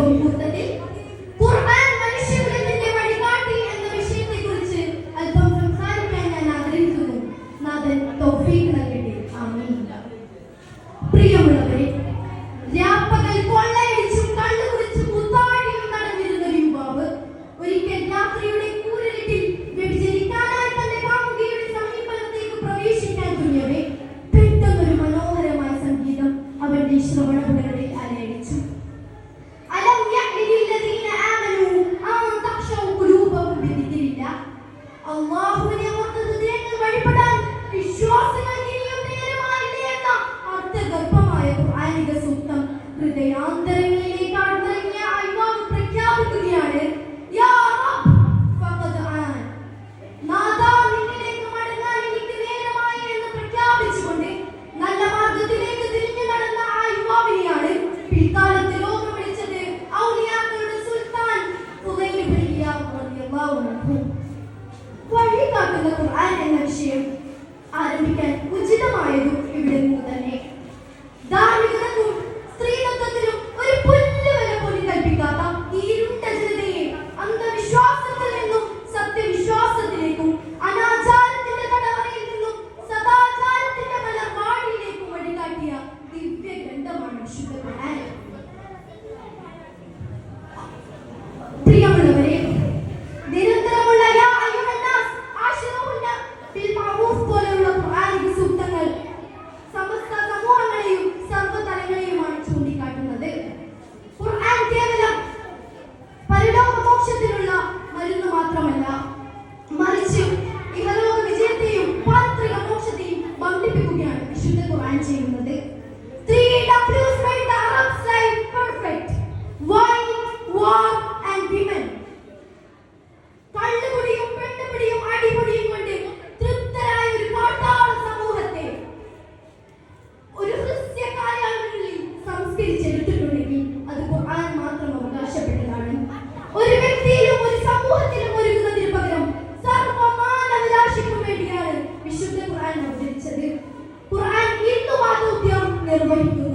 പൊതുക്കൂട്ടത്തിൽ ഖുർആൻ മനുഷ്യകുലത്തിന്റെ വഴികാട്ടി എന്ന വിഷയത്തെക്കുറിച്ച് അല്പം സംസാരിക്കാൻ ഞാൻ ആഗ്രഹിക്കുന്നു. നാഥൻ തൗഫീഖ് നൽകട്ടെ. ആമീൻ. പ്രിയമുള്ളവരെ ഹൃദയാന്തരങ്ങൾ അർത്ഥഗർഭമായ സൂക്തം ആയിട്ടുള്ള ഖുർആൻ എന്ന വിഷയം ആരംഭിക്കാൻ ഉചിതമായതും ഇവിടെ പ്ലാൻ ചെയ്യുന്നത് ത്രീ ഡബ്ല്യൂസ് സൈഡ് പെർഫെക്റ്റ് ആൻഡ് കൊണ്ട് ഒരു സമൂഹത്തെ ഒരു സംസ്കരിച്ചെടുത്തു ನಿರ್ವಹಿಸು